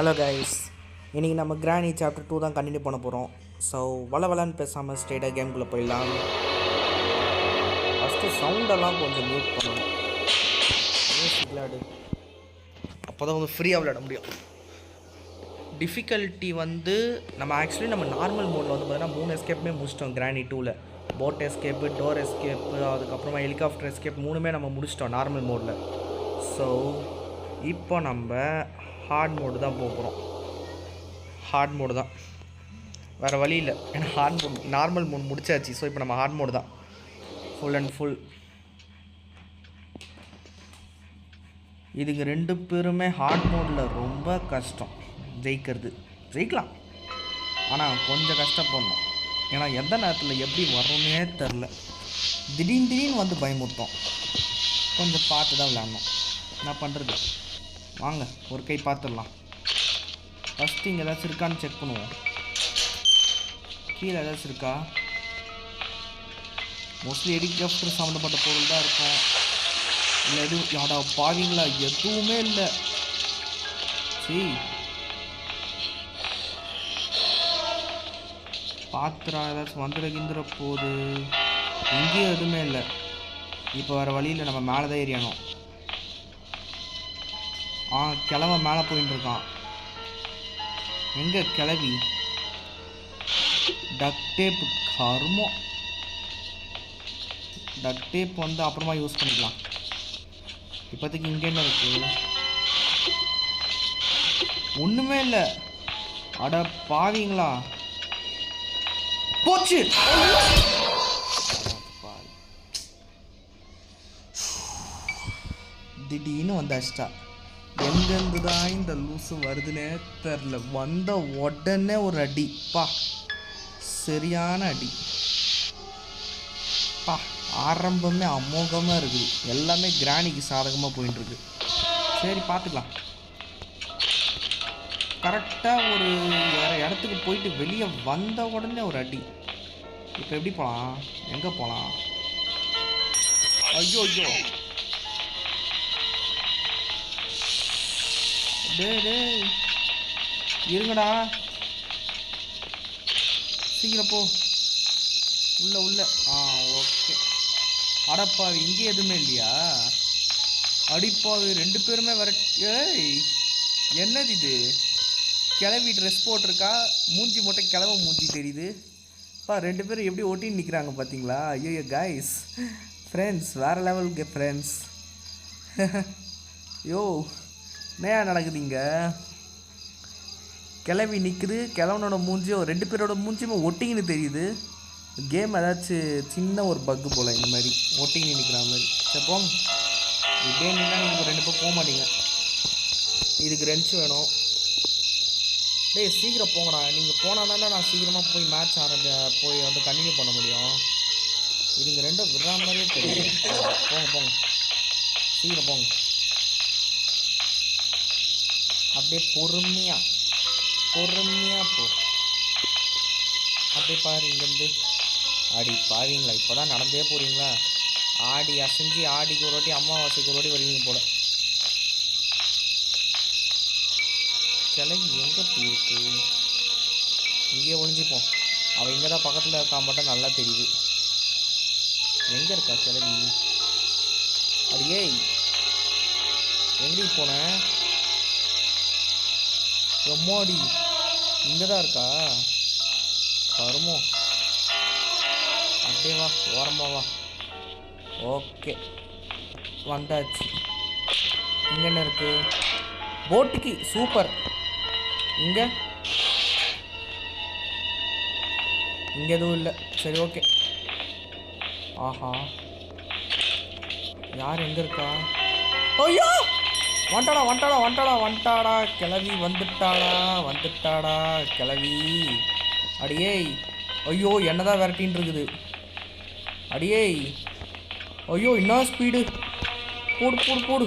Hello guys இன்றைக்கி நம்ம கிராணி சாப்டர் டூ தான் கண்டினியூ பண்ண போகிறோம் ஸோ வள வளன்னு பேசாமல் ஸ்ட்ரெயிட்டாக கேம்குள்ளே போயிடலாம். ஃபஸ்ட்டு சவுண்டெல்லாம் கொஞ்சம் மியூட் பண்ணணும். மியூசிக் விளையாடு அப்போ தான் கொஞ்சம் ஃப்ரீயாக விளையாட முடியும். டிஃபிகல்ட்டி வந்து நம்ம ஆக்சுவலி நம்ம நார்மல் மோடில் வந்து பார்த்தீங்கன்னா மூணு எஸ்கேப்புமே முடிச்சிட்டோம் கிராணி டூவில் போட் எஸ்கேப்பு டோர் எஸ்கேப்பு அதுக்கப்புறமா ஹெலிகாப்டர் எஸ்கேப் மூணுமே நம்ம முடிச்சிட்டோம் நார்மல் மோடில் ஸோ இப்போ நம்ம ஹார்ட் மோடு தான் போக போகிறோம் ஹார்ட் மோடு தான். வேறு வழி இல்லை. ஏன்னா ஹார்ட் மோட் நார்மல் மோட் முடிச்சாச்சு. ஸோ இப்போ நம்ம ஹார்ட் மோடு தான். ஃபுல் அண்ட் ஃபுல் இதுக்கு ரெண்டு பேருமே ஹார்ட் மோடில் ரொம்ப கஷ்டம். ஜெயிக்கிறது. ஜெயிக்கலாம். ஆனால் கொஞ்சம் கஷ்டப்படணும். ஏன்னா எந்த நேரத்தில் எப்படி வரோன்னே தெரில திடீர்னு திடீர்னு வந்து பயமுறுத்தோம். கொஞ்சம் பார்த்து தான் விளையாடணும். என்ன பண்ணுறது வாங்க ஒரு கை பார்த்துடலாம். ஃபஸ்ட்டு இங்கே ஏதாச்சும் இருக்கான்னு செக் பண்ணுவோம். கீழே ஏதாச்சும் இருக்கா? மோஸ்ட்லி ஹெலிகாப்டர் சம்மந்தப்பட்ட பொருள் தான் இருக்கும். இல்லை எதுவும் யாடா பாவீங்களா? எதுவுமே இல்லை. சரி பாத்திரம் ஏதாச்சும் வந்துட கிந்துற போகுது இங்கேயும் எதுவுமே இல்லை. இப்போ வர வழியில் நம்ம மேலே தான் ஏறியணும் ஆ கிழவ மேலே போயின்னு இருக்கான். எங்கே கிளவி டக் டேப் கர்மம் டக் டேப் வந்து அப்புறமா யூஸ் பண்ணிக்கலாம். இப்போதைக்கு இங்கே என்ன இருக்கு? ஒன்றுமே இல்லை. அட பாவீங்களா. போச்சு! திடீர்னு வந்தாச்சுட்டா எங்கேருந்து தான் இந்த லூஸு வருதுன்னே தெரில. வந்த உடனே ஒரு அடி. பா. சரியான அடி. பா. ஆரம்பமே அமோகமாக இருக்குது. எல்லாமே கிராணிக்கு சாதகமாக போயின்னு இருக்கு சரி பார்த்துக்கலாம் கரெக்டாக ஒரு வேறு இடத்துக்கு போயிட்டு வெளியே வந்த உடனே ஒரு அடி. இப்போ எப்படி போகலாம் எங்கே போகலாம் ஐயோ ஐயோ. டே டேய். இருங்கடா. சீக்கிரம் போ. உள்ள உள்ள. ஆ ஓகே. அடப்பாவி இங்கே எதுவுமே இல்லையா? அடிப்பாவி ரெண்டு பேருமே வர ஏய் என்னது இது? கிளவி ட்ரெஸ் போட்டிருக்கா? மூஞ்சி மட்டும் கிளவ மூஞ்சி தெரியுது. பா ரெண்டு பேரும் எப்படி ஒட்டின்னு நிற்கிறாங்க பார்த்தீங்களா ஐயோ கைஸ் ஃப்ரெண்ட்ஸ் வேறு லெவலுக்கு ஃப்ரெண்ட்ஸ் யோ. என்ன நடக்குது இங்கே கிளவி நிற்குது கிழவனோட மூஞ்சியும் ரெண்டு பேரோட மூஞ்சியுமே ஒட்டிங்கன்னு தெரியுது. கேம் ஏதாச்சும் சின்ன ஒரு பக்கு போல் இந்த மாதிரி. ஒட்டிங்கன்னு நிற்கிற மாதிரி. சரி இப்படியே நின்னா நீங்கள் ரெண்டு பேரும் போக மாட்டீங்க. இதுக்கு ரென்ச் வேணும். டேய் சீக்கிரம் போங்கடா. நீங்கள் போனால் தானே நான் சீக்கிரமாக போய் மேட்ச் ஆரம்பி போய் வந்து கண்டினியூ பண்ண முடியும். இதுங்க ரெண்டும் விடுற மாதிரியே தெரியும் போங்க போங்க. சீக்கிரம் போங்க. அப்படியே பொறுமையாக பொறுமையாக போ. அப்படியே பாரு இங்கேருந்து ஆடி பாவீங்களா? இப்போ தான் நடந்தே போகிறீங்களா ஆடி அசைஞ்சு ஆடிக்கு ஒரு வாட்டி அமாவாசைக்கு ஒரு வாட்டி வருவீங்க போல. கிளவி எங்கே போயிருக்கு? இங்கேயே ஒளிஞ்சுப்போம். அவள் இங்கே தான் பக்கத்தில் இருக்கா மட்டும் நல்லா தெரியுது. எங்கே இருக்கா சிலவி அடியே எங்கடி போன? எம்மாடி இங்கே தான் இருக்கா? கருமோ. அப்படியே வா ஓரமாக வா. ஓகே. வந்தாச்சு. இங்கே என்ன இருக்கு? போட்டுக்கு சூப்பர். இங்கே? இங்கே எதுவும் இல்லை. சரி ஓகே. ஆஹா. யார் எங்கே இருக்கா? ஐயோ! வந்துட்டாடா வந்துட்டாடா வந்துட்டாடா வந்துட்டாடா கிளவி வந்துட்டாடா வந்துட்டாடா கிளவி. அடியேய் ஐயோ என்னதான் விரட்டின்னு இருக்குது. அடியேய் ஐயோ என்ன ஸ்பீடு போடு போடு போடு.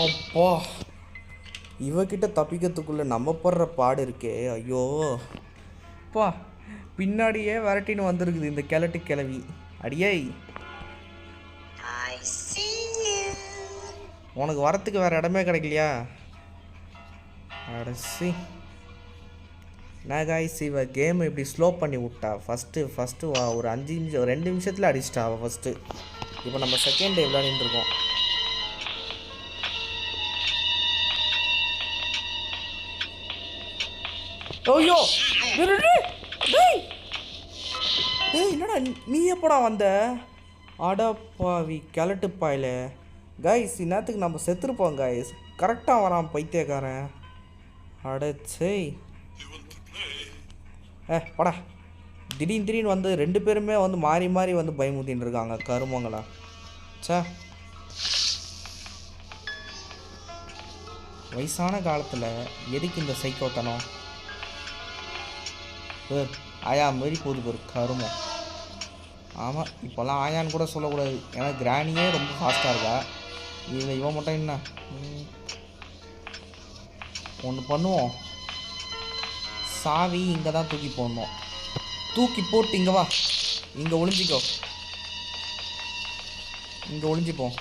அப்பா. இவகிட்ட தப்பிக்கிறதுக்குள்ளே நம்ம படுற பாடு இருக்கே ஐயோ. பா பின்னாடியே விரட்டின்னு வந்திருக்குது இந்த கிழட்டு கிளவி அடியேய் உனக்கு வரத்துக்கு வேறு இடமே கிடைக்கலையா? அடசி நகாய் காய்ஸ் இவ கேம் இப்படி ஸ்லோ பண்ணி விட்டா? ஃபஸ்ட்டு ஃபஸ்ட்டு ஒரு அஞ்சு நிமிஷம் ரெண்டு நிமிஷத்தில் அடிச்சிட்டா அவள் ஃபஸ்ட்டு இப்போ நம்ம செகண்ட் டே விளையாடிட்டுருக்கோம் ஐயோ! டேய், என்னடா நீ- எப்படா வந்த? அடப்பாவி கிழட்டு கைஸ் இந்நேரத்துக்கு நம்ம செத்துருப்போம் கைஸ் கரெக்டாக வரான் பைத்தியக்காரன். அடச்சே. ஏ படா. திடீர்னு திடீர்னு வந்து ரெண்டு பேருமே வந்து மாறி மாறி வந்து பயமுத்தின்னு இருக்காங்க கருமங்களா. சே வயசான காலத்தில் எதுக்கு இந்த சைக்கோத்தனம்? ஏ, ஆயா மாரி போகுது ஒரு கருமம். ஆமாம் இப்போல்லாம் ஆயான்னு கூட சொல்லக்கூடாது. ஏன்னா கிராணியே ரொம்ப ஃபாஸ்ட்டாக இருக்கா? இவன் இவன் மட்டும் என்ன? ஒன்று பண்ணுவோம். சாவி இங்கே தான் தூக்கி போடணும். தூக்கி போட்டு இங்கே வா. இங்கே ஒளிஞ்சிக்கோ. இங்கே ஒளிஞ்சிப்போம்.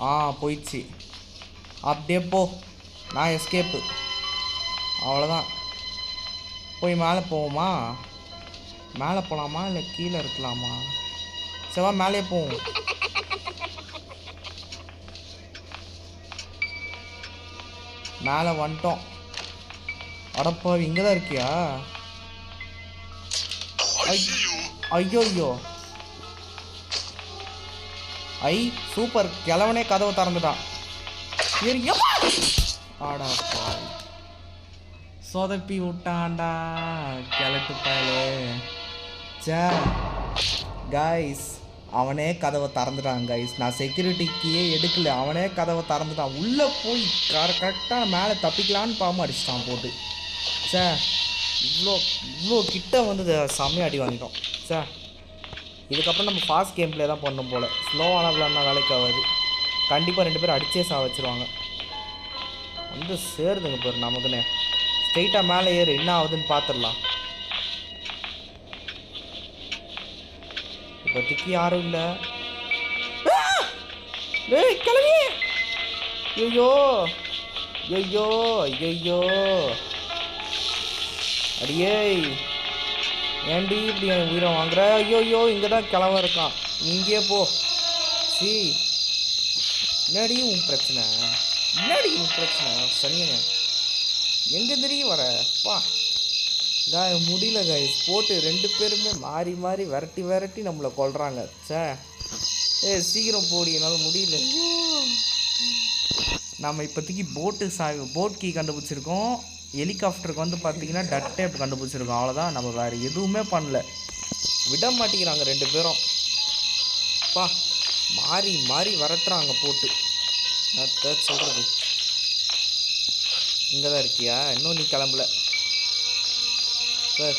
ஆ போயிடுச்சு. அப்படியே போ. நான் எஸ்கேப்பு அவ்வளோதான் போய் மேலே போவோமா? மேலே போகலாமா இல்லை கீழே இருக்கலாமா? செவ்வா மேலே போவோம். மேலே வந்துட்டோம். அடப்பாவி இங்கே தான் இருக்கியா? ஐயோ ஐயோ ஐ சூப்பர். கிழவனே கதவை திறந்துட்டான். ஆடாப்பா சொதப்பி விட்டான்டா கிழட்டு பயலே. சே காய்ஸ் அவனே கதவை திறந்துட்டான் கைஸ் நான் செக்யூரிட்டிக்கே எடுக்கல. அவனே கதவை திறந்துட்டான். உள்ளே போய் கரெக்டாக மேலே தப்பிக்கலான்னு பாம்பு அடிச்சிட்டான் போட்டு. சார் இவ்வளோ இவ்வளோ கிட்ட வந்து செம்மையாக அடி வாங்கிட்டோம். சார் இதுக்கப்புறம் நம்ம ஃபாஸ்ட் கேம் ப்ளே தான் பண்ணும் போல். ஸ்லோவான விளாட்னா வேலைக்கு ஆகாது. கண்டிப்பாக ரெண்டு பேரும் அடிச்சே சா வச்சுருவாங்க. வந்து சேருதுங்க பேர் நமக்குன்னு. ஸ்ட்ரெயிட்டாக மேலே ஏறு. என்ன ஆகுதுன்னு பார்த்துடலாம் இப்போதைக்கு யாரும் இல்லை. டேய் கிளம்பி! ஐயோ! ஐயோ ஐயோ அடியே! ஏன்டி இப்படி என் உயிரை வாங்குற? ஐயோ ஐயோ இங்கே தான் கிளம்ப இருக்கான் இங்கேயே போ. சி. என்னடி உன் பிரச்சனை? என்னடி உன் பிரச்சனை? சனியனே. எங்கே தெரியும் வர? பா காய் முடியல கைஸ் போட்டு ரெண்டு பேருமே மாறி மாறி விரட்டி விரட்டி நம்மளை கொல்றாங்க. சே ஏ சீக்கிரம் போடி என்னால் முடியல. நம்ம இப்போதைக்கு போட்டு சா போட் கீ கண்டுபிடிச்சிருக்கோம். ஹெலிகாப்டருக்கு வந்து பார்த்தீங்கன்னா டட் டேப் கண்டுபிடிச்சிருக்கோம். அவ்வளோதான் நம்ம வேறு எதுவுமே பண்ணல. விட மாட்டேங்கிறாங்க ரெண்டு பேரும். பா மாறி மாறி விரட்டுறாங்க போட்டு நான் சொல்கிறது இங்கே தான் இருக்கியா? இன்னும் நீ கிளம்பல. சார்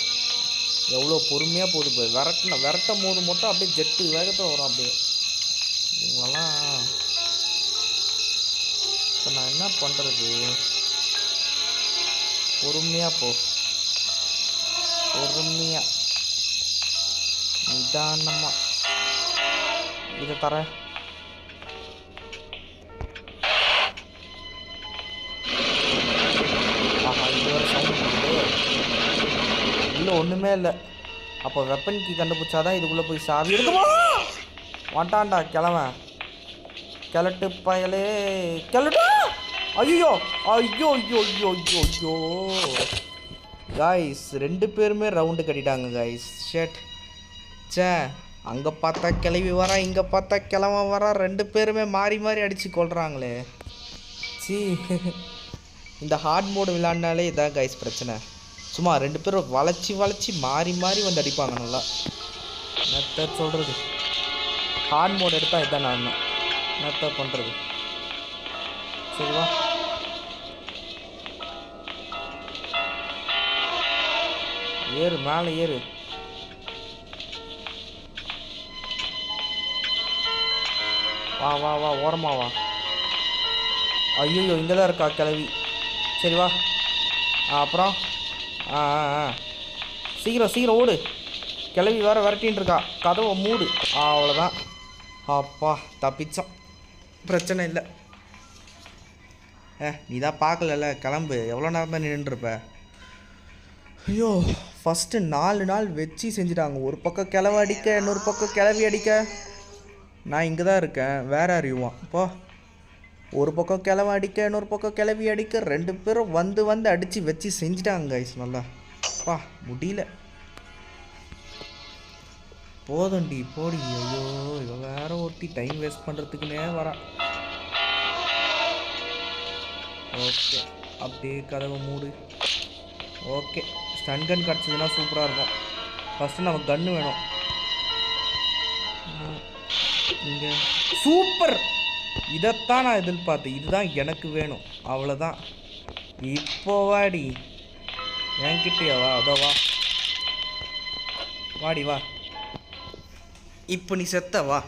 எவ்வளோ பொறுமையாக போகுது இப்போ விரட்டின விரட்டும் போது மட்டும் அப்படியே ஜெட்டு வேகத்தில் வரும் அப்படியே. இவங்களாம் இப்போ நான் என்ன பண்ணுறது பொறுமையாக போ. பொறுமையாக நிதானமாக இதை தரேன். ஒன்றுமே இல்லை. அப்போ வெப்பன் கீ கண்டுபிடிச்சாதான் இதுக்குள்ளே போய் சாவி இருக்குமா வாண்டான்டா கிளவன் கிளட்டு பயலே கிளட்டு ஐயோ ஐயோ ஐயோ ஐயோ ஐயோ ஐயோ. காய்ஸ் ரெண்டு பேருமே ரவுண்டு கட்டிட்டாங்க காய்ஸ் ஷேட் ச்சே அங்கே பார்த்தா கிளவி வரா இங்கே பார்த்தா கிளவன் வரா ரெண்டு பேருமே மாறி மாறி அடித்து கொள்கிறாங்களே சி இந்த ஹார்ட் மோடு விளாண்டாலே இதான் கைஸ் பிரச்சனை. சும்மா ரெண்டு பேரும் வளைச்சி வளைச்சி மாறி மாறி வந்து அடிப்பாங்க நல்லா. என்னத்த சொல்கிறது ஹார்ட் மோட் எடுத்தால் இதான் நான் என்னத்த பண்ணுறது சரிவா ஏறு மேலே ஏறு. வா வா வா ஓரமா வா. ஐயோ இங்கே தான் இருக்கா கிளவி சரி வா. அப்புறம்? ஆ ஆ ஆ. சீக்கிரம் சீக்கிரம் ஓடு. கிளவி வேறு விரட்டின்னு இருக்கா. கதவை மூடு. ஆ அவ்வளோதான் அப்பா தப்பிச்சோம் பிரச்சனை இல்லை. ஏ நீ தான் பார்க்கலல்ல கிளம்பு. எவ்வளோ நேரம் தான் நின்றுருப்ப? ஐயோ ஃபஸ்ட்டு நாலு நாள் வச்சு செஞ்சுட்டாங்க. ஒரு பக்கம் கிளவ அடிக்க இன்னொரு பக்கம் கிளவி அடிக்க. நான் இங்கே தான் இருக்கேன். வேற அறிவான் போ. ஒரு பக்கம் கிளவ அடிக்க இன்னொரு பக்கம் கிளவி அடிக்க ரெண்டு பேரும் வந்து வந்து அடித்து வச்சு செஞ்சுட்டாங்க கைஸ் நல்லா. பா முடியல. போதண்டி போடி. ஐயோ இவன் வேற ஒருத்தி டைம் வேஸ்ட் பண்ணுறதுக்குனே வரான் ஓகே அப்படியே கதவை மூடு. ஓகே ஸ்டன் கன் கிடச்சதுன்னா சூப்பராக இருக்கும். ஃபஸ்ட்டு நமக்கு கன்று வேணும். இங்கே. சூப்பர் இதைத்தான் நான் எதிர்பார்த்தேன். இதுதான் எனக்கு வேணும். அவ்வளோதான் இப்போ வாடி. என்கிட்டயா வா அதோ வா. வாடி வா. இப்போ நீ செத்த வா.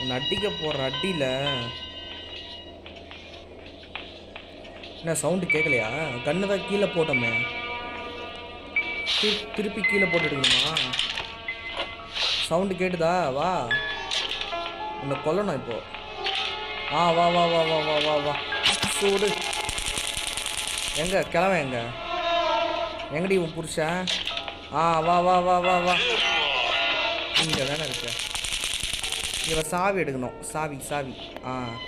உன் அடிக்க போடுற அடியில் என்ன சவுண்டு கேட்கலையா கண்ணு தான் கீழே போட்டோமே. திரு- திருப்பி கீழே போட்டுடுங்கம்மா சவுண்டு கேட்டுதா? வா. உன்னை கொல்லணும் இப்போ. ஆ வா வா வா வா வா வா வா. சூடு. எங்க? கிளம்ப எங்க? எங்கடி உன் புருஷன்? ஆ வா வா வா வா வா. இங்கே தானே இருக்க. இவன் சாவி எடுக்கணும். சாவி சாவி. ஆ.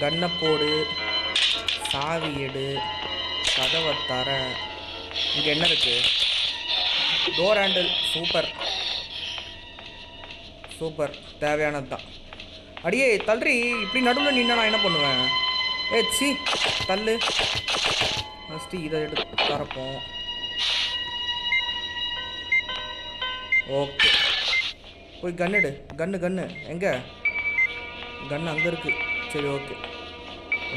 கன்னை போடு. சாவி எடு. கதவை தர. இங்கே என்ன இருக்கு? டோர் ஹேண்டில் சூப்பர் சூப்பர் தேவையானது அடியே தள்ளுறி இப்படி நடுவில் நின்னா நான் என்ன பண்ணுவேன்? ஏ சி தள்ளு. ஃபஸ்ட்டு இதை எடுத்து தரப்போம் ஓகே போய் கன் எடு. கன்று கன்று எங்கே? கன்று அங்கே இருக்குது சரி ஓகே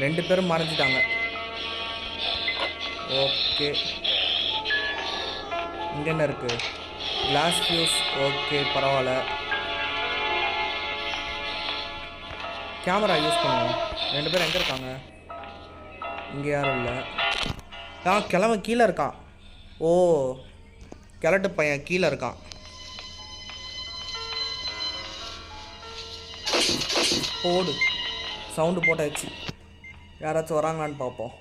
ரெண்டு பேரும் மறைஞ்சிட்டாங்க. ஓகே இங்கே என்ன இருக்குது கிளாஸ் ஃபியூஸ் ஓகே பரவாயில்ல. கேமரா யூஸ் பண்ணுவோம் ரெண்டு பேரும் எங்கே இருக்காங்க? இங்கே யாரும் இல்லை. ஆ கிழமை கீழே இருக்கான். ஓ கிழட்டு பையன் கீழே இருக்கான். போடு. சவுண்டு போட்டாச்சு. யாராச்சும் வராங்களான்னு பார்ப்போம்.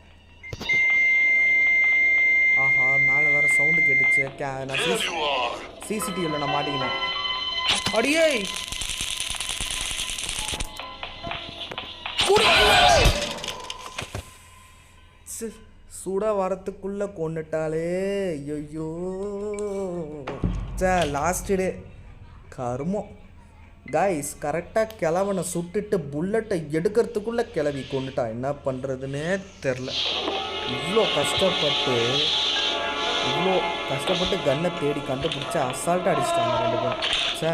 ஆஹா மேலே வேற சவுண்டு கேட்டுச்சு. கே நான் சிசிடிவியில் நான் மாட்டிக்கினேன். அடியே சி, சுட வரத்துக்குள்ள கொண்டுட்டாலே ஐயோ சே லாஸ்ட் டே. கருமம். கைஸ் கரெக்டாக கிளவனை சுட்டுட்டு புல்லட்டை எடுக்கிறதுக்குள்ளே கிளவி கொண்டுட்டா. என்ன பண்ணுறதுன்னே தெரில. இவ்வளோ கஷ்டப்பட்டு இவ்வளோ கஷ்டப்பட்டு கன்னை தேடி கண்டுபிடிச்சி அசால்ட்டாக அடிச்சிட்டாங்க ரெண்டு பேரும். சே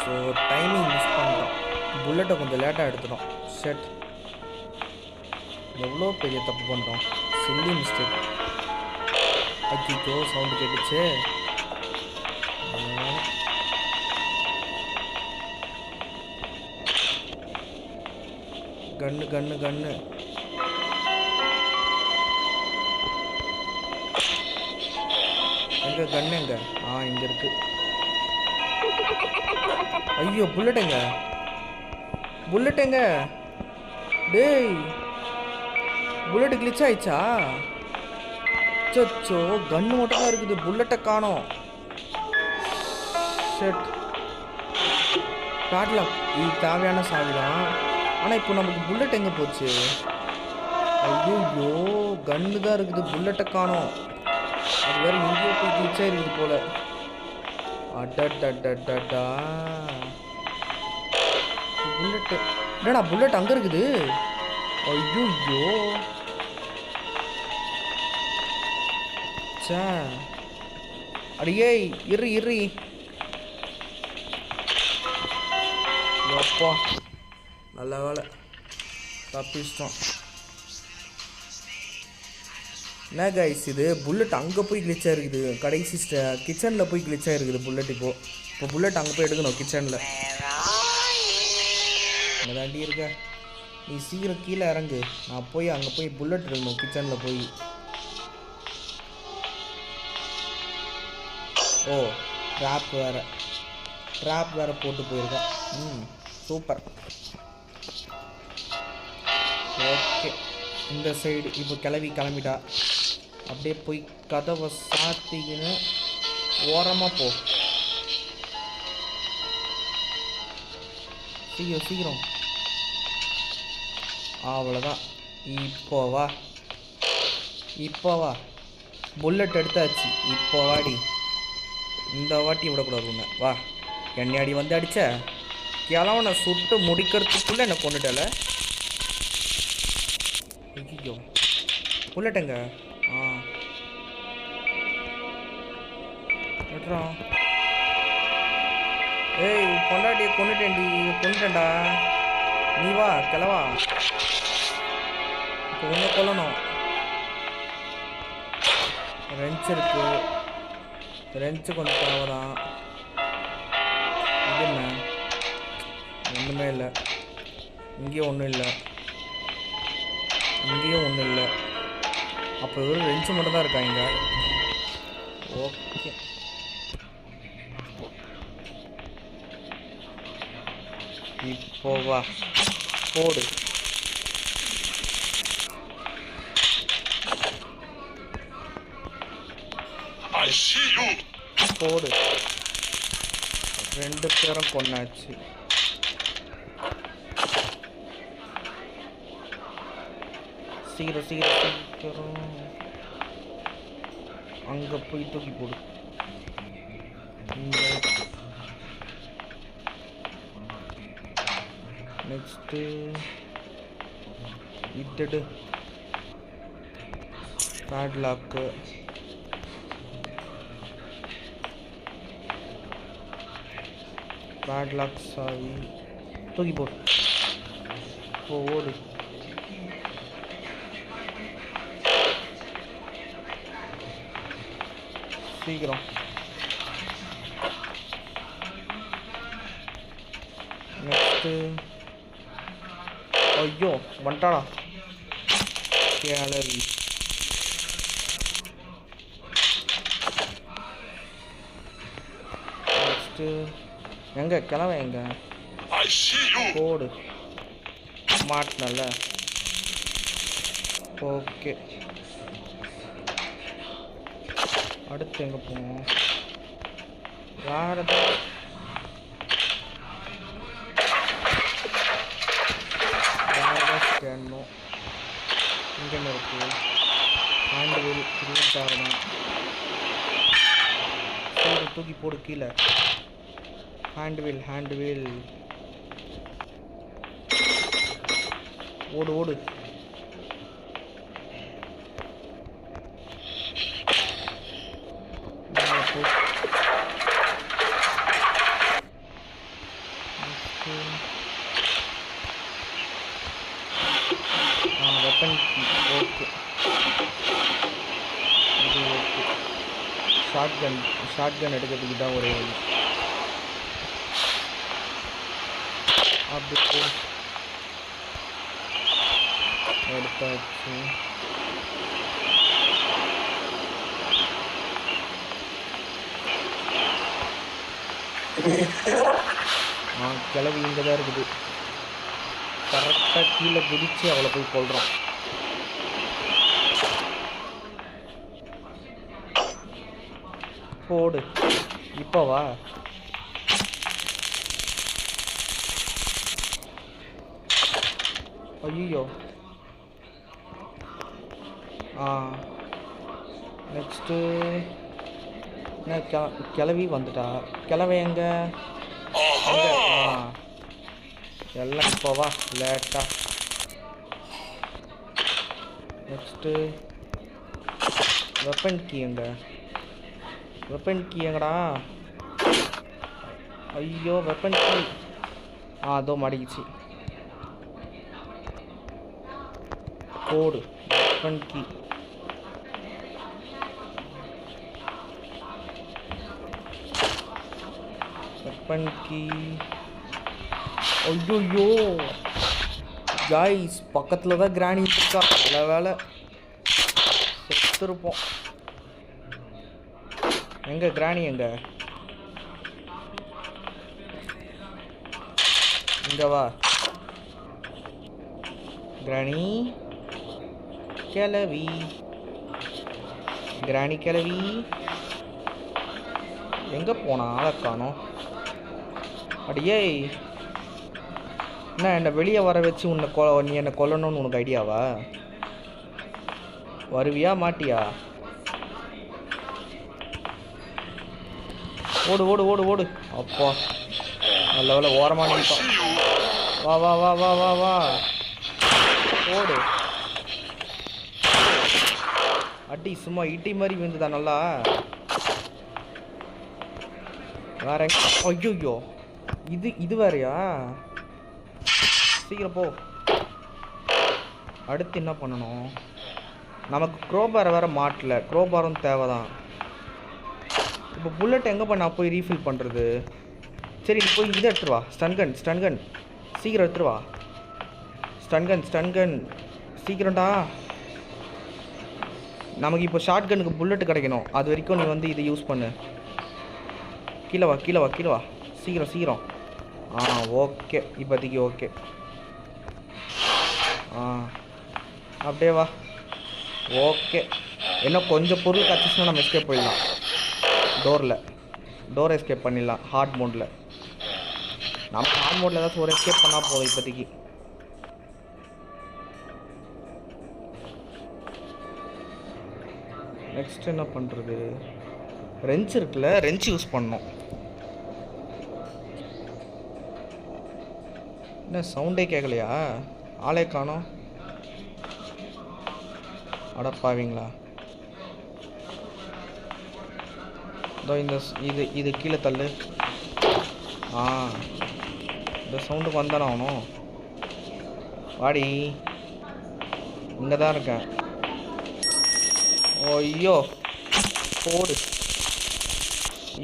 ஸோ டைமிங் மிஸ் பண்ணிட்டோம். புல்லட்டை கொஞ்சம் லேட்டாக எடுத்துட்டோம். ஷெட் எவ்வளோ பெரிய தப்பு பண்ணுறோம் சில்லி மிஸ்டேக் அக்கிக்கோ சவுண்டு கேட்டுச்சு. கண்ணு கண்ணு கண்ணு. எங்க கண்ணு எங்க? ஆ இங்க இருக்கு. ஐயோ புல்லட் எங்க? புல்லட் எங்க? டேய். புல்லட் கிளிச் ஆயிடுச்சா? சச்சோ கன்று மட்டும் தான் இருக்குது. புல்லட்டை காணோம். ஷெட் பேட்லாக் இது தேவையான சாவி தான் ஆனால் இப்போ நமக்கு புல்லட் எங்கே போச்சு? ஐயோ கன்று தான் இருக்குது. புல்லட்டை காணோம். அது வேறு எங்கேயோ போய் கிளிச் ஆயிருக்குது போல. அடடடடடா புல்லட்டு என்னடா புல்லட் அங்கே இருக்குது? ஐயோ சே அடியே இரு இரு. அப்பா நல்ல வேலை. தப்பிச்சிட்டோம் என்ன கைஸ் இது? புல்லட் அங்கே போய் கிளிச்சாக இருக்குது கடைசி கிச்சனில் போய் கிளிச்சாக இருக்குது புல்லட் இப்போது இப்போ புல்லட் அங்கே போய் எடுக்கணும் கிச்சனில் Where தாண்டி இருக்க? நீ சீக்கிரம் கீழே இறங்கு. நான் போய் அங்கே போய் புல்லட் எடுக்கணும் கிச்சனில் போய். ஓ ட்ராப் வேற. ட்ராப் வேறு போட்டு போயிருக்கேன். ம் சூப்பர் ஓகே இந்த சைடு இப்போ கிளவி கிளம்பிட்டா. அப்படியே போய் கதவை சாத்திக்கின்னு ஓரமாக போ. சீக்கிரம் சீக்கிரம். அவ்வளோதான் இப்போ வா. இப்போ வா. புல்லட் எடுத்தாச்சு. இப்போ வாடி. இந்த வாட்டி விடக்கூடாது உன்னை. வா. என்னை அடி வந்து அடித்த கிழவனை சுட்டு முடிக்கிறதுக்குள்ளே என்னை கொண்டுட்டல ஐயோ புல்லட்டுங்க. ஆ. விட்டுறோம் ஏய் பொண்டாட்டியை கொண்டுட்டேன்டி கொண்டுட்டேன்டா நீ வா கிளவா இப்போ ஒன்று கொல்லணும். ரெஞ்ச் இருக்குது ரெஞ்சு கொஞ்சம் தேவைதான் இது என்ன? ஒன்றுமே இல்லை. இங்கேயும் ஒன்றும் இல்லை. இங்கேயும் ஒன்றும் இல்லை. அப்போ வெறும் ரெஞ்சு மட்டும் தான் இருக்காங்க. ஓகே இப்போ வா. போடு. I see. போடு ரெண்டு பேரும் கொண்டாச்சு சீக்கிரம் சீக்கிரம் சீக்கிரம் அங்கே போய் தூக்கி போடு இங்கே நெக்ஸ்ட்டு இட்டடு பேட்லாக்கு பேட் லக் சாவி தூக்கி போடு. போ ஓடு. சீக்கிரம். நெக்ஸ்ட்டு ஐயோ வந்துட்டாடா. கேலரி நெக்ஸ்ட்டு எங்கே? கிளம்ப எங்கே. போடு. மாட்டினல ஓகே அடுத்து எங்கே போவோம்? ஏதாச்சும் தேடணும் இங்கே என்ன இருக்கு ஹேண்ட் வீல் தான். சரி தூக்கி போடு கீழே. ஹேண்ட் வீல் ஹேண்ட் வீல் ஓடு ஓடு. வெப்பன் ஓகே இது okay shotgun shotgun எடுக்கிறதுக்கு தான் ஒரே வழி அப்படி எடுத்தாச்சு ஆ கிளவி இங்கே தான் இருக்குது கரெக்டாக கீழே குதிச்சு அவளை போய் கொள்கிறோம் போடு. இப்போ வா. ஐயோ ஆ நெக்ஸ்ட்டு என்ன கெ கிளவி வந்துட்டா கிளவி எங்க எல்லாம் இப்போ வா லேட்டா நெக்ஸ்ட்டு வெப்பன் கீ எங்க வெப்பன் கீ எங்கடா ஐயோ வெப்பன் கீ ஆ அதோ மாடிக்கிச்சு கோடு வெப்பன் கீ. Weapon key. ஐயோ காய்ஸ் பக்கத்தில் தான் கிராணி இருக்கா? நல்ல வேலை செத்துருப்போம். எங்கே கிராணி எங்க? இங்கே வா. கிராணி கிளவி கிராணி கிளவி எங்கே போனா ஆளை காணோம்? அடியே. என்ன என்னை வெளியே வர வச்சு உன்னை கொ நீ என்னை கொல்லணும்னு உனக்கு ஐடியாவா? வருவியா மாட்டியா? ஓடு ஓடு ஓடு ஓடு. அப்பா. நல்ல வேலை ஓரமாக நினைப்பான் வா வா வா வா வா வா. ஓடு. அடி சும்மா இட்டி மாதிரி விழுந்துதா நல்லா? வேற ஐயோ இது இது வேறயா? சீக்கிரம் போ. அடுத்து என்ன பண்ணணும்? நமக்கு க்ரோபார் வேற மாட்டல. க்ரோபாரும் தேவை தான் இப்போ புல்லட் எங்கே பண்ண போய் ரீஃபில் பண்ணுறது சரி போய் இதை எடுத்துருவா வா. ஸ்டன்கன் ஸ்டன்கன் சீக்கிரம் எடுத்துருவா வா. ஸ்டன்கன் ஸ்டன்கன் சீக்கிரம்டா. நமக்கு இப்போ ஷார்ட் கன்னுக்கு புல்லட் கிடைக்கணும். அது வரைக்கும் நீ வந்து இதை யூஸ் பண்ணு. கீழே வா கீழே வா கீழே வா. சீக்கிரம் சீக்கிரம். ஆ ஓகே இப்போதைக்கு ஓகே ஆ அப்படியே வா. ஓகே இன்னும் கொஞ்சம் பொருள் கிடச்சிச்சுன்னா நம்ம எஸ்கேப் போயிடலாம். டோரில் டோர் எஸ்கேப் பண்ணிடலாம். ஹார்ட் மோடில் நம்ம ஹார்ட் மோடில் ஏதாச்சும் ஒரு எஸ்கேப் பண்ணால் போதும் இப்போதைக்கு. நெக்ஸ்ட் என்ன பண்ணுறது ரெஞ்ச் இருக்குல்ல ரெஞ்ச் யூஸ் பண்ணோம் என்ன சவுண்டே கேட்கலையா ஆளே காணோம். அடப்பாவீங்களா இதோ இந்த இது இது கீழே தள்ளு. ஆ இந்த சவுண்டுக்கு வந்தானே ஆகணும் வாடி. இங்கே தான் இருக்கேன். ஐயோ போடு.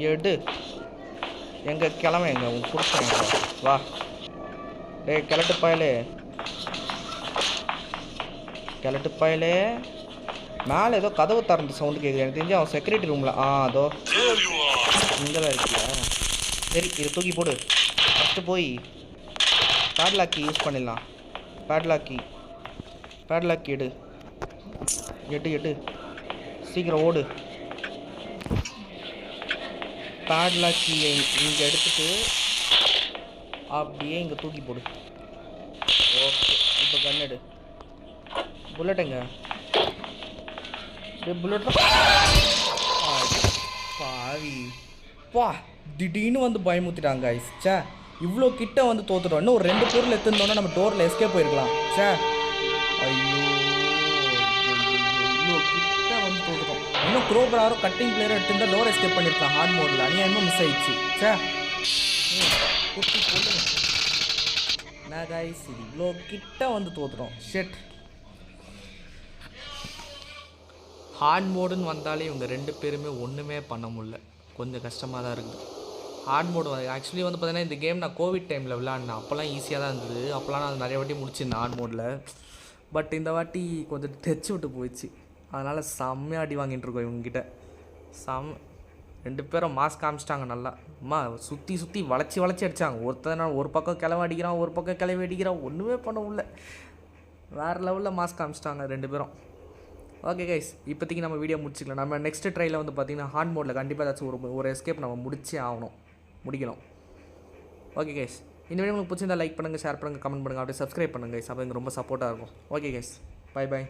எடு. எங்கள் கிளம்ப எங்க உன் புருஷன் வா. டேய் கிளட்டு பாயலே. கிளட்டு பாயலே. மேலே ஏதோ கதவு திறந்த சவுண்டு கேட்குது எனக்கு தெரிஞ்சு அவன் செக்யூரிட்டி ரூமில் ஆ அதோ. இங்கே தான் இருக்கியா? சரி இதை தூக்கி போடு. ஃபஸ்ட்டு போய் பேட்லாக்கி யூஸ் பண்ணிடலாம். பேட்லாக்கி பேட்லாக்கி எடு. எட்டு எட்டு சீக்கிரம் ஓடு. பேட்லாக் கீயை இங்கே எடுத்துட்டு அப்படியே இங்கே தூக்கி போடு. ஓகே இப்போ கன் எடு. புல்லட்டுங்க புல்லட் பாவி. பா திடீர்னு வந்து பயமுத்திட்டாங்க ஐஸ் சே இவ்வளோ கிட்ட வந்து தோத்துட்டோம். இன்னும் ஒரு ரெண்டு பொருள் எடுத்துருந்தோன்னா நம்ம டோரில் எஸ்கேப் போயிருக்கலாம். ச்சே. தோத்துட்டோம் க்ரோபராரோ கட்டிங் பிளேயரோ எடுத்திருந்தா டோர் எஸ்கேப் பண்ணியிருக்கான் ஹார்ட் மோடில் அநியாயமாக மிஸ் ஆயிடுச்சு. சே குட்டி குத்தி நான் இது இவ்வளோ கிட்ட வந்து தோத்துறோம் ஷெட் ஹார்ட் மோடுன்னு வந்தாலே இவங்க ரெண்டு பேருமே ஒன்றுமே பண்ண முடியல. கொஞ்சம் கஷ்டமாக தான் இருக்குது. ஹார்ட் மோடு ஆக்சுவலி வந்து பார்த்தீங்கன்னா இந்த கேம் நான் கோவிட் டைமில் விளாட்னேன் அப்போல்லாம் ஈஸியாக தான் இருந்தது. அப்போல்லாம் நான் நிறைய வாட்டி முடிச்சிருந்தேன் ஹார்ட் மோடில் பட் இந்த வாட்டி கொஞ்சம் டச் விட்டு போயிடுச்சு. அதனால் செம்மையாக அடி வாங்கிட்டு இருக்கோம் இவங்ககிட்ட. செம்ம ரெண்டு பேரும் மாஸ்க் காமிச்சிட்டாங்க நல்லா. அம்மா சுற்றி சுற்றி வளைச்சி வளைச்சி அடித்தாங்க ஒருத்தன் ஒரு பக்கம் கிளவ அடிக்கிறான் ஒரு பக்கம் கிளவி அடிக்கிறான். ஒன்றுமே பண்ண முடியல. வேறு லெவலில் மாஸ்க் காமிச்சிட்டாங்க ரெண்டு பேரும். ஓகே கைஸ் இப்போதைக்கு நம்ம வீடியோ முடிச்சிக்கலாம். நம்ம நெக்ஸ்ட் ட்ரையில் வந்து பார்த்தீங்கன்னா ஹார்ட் மோடில் கண்டிப்பாக ஏதாச்சும் ஒரு ஒரு எஸ்கேப் நம்ம முடிச்சே ஆகணும். முடிக்கணும் ஓகே கைஸ் இந்த வீடியோ உங்களுக்கு பிடிச்சிருந்தா லைக் பண்ணுங்கள் ஷேர் பண்ணுங்கள் கமெண்ட் பண்ணுங்கள் அப்படியே சப்ஸ்கிரைப் பண்ணுங்கள் கைஸ் அப்போ எனக்கு ரொம்ப சப்போர்ட்டாக இருக்கும். Okay guys bye by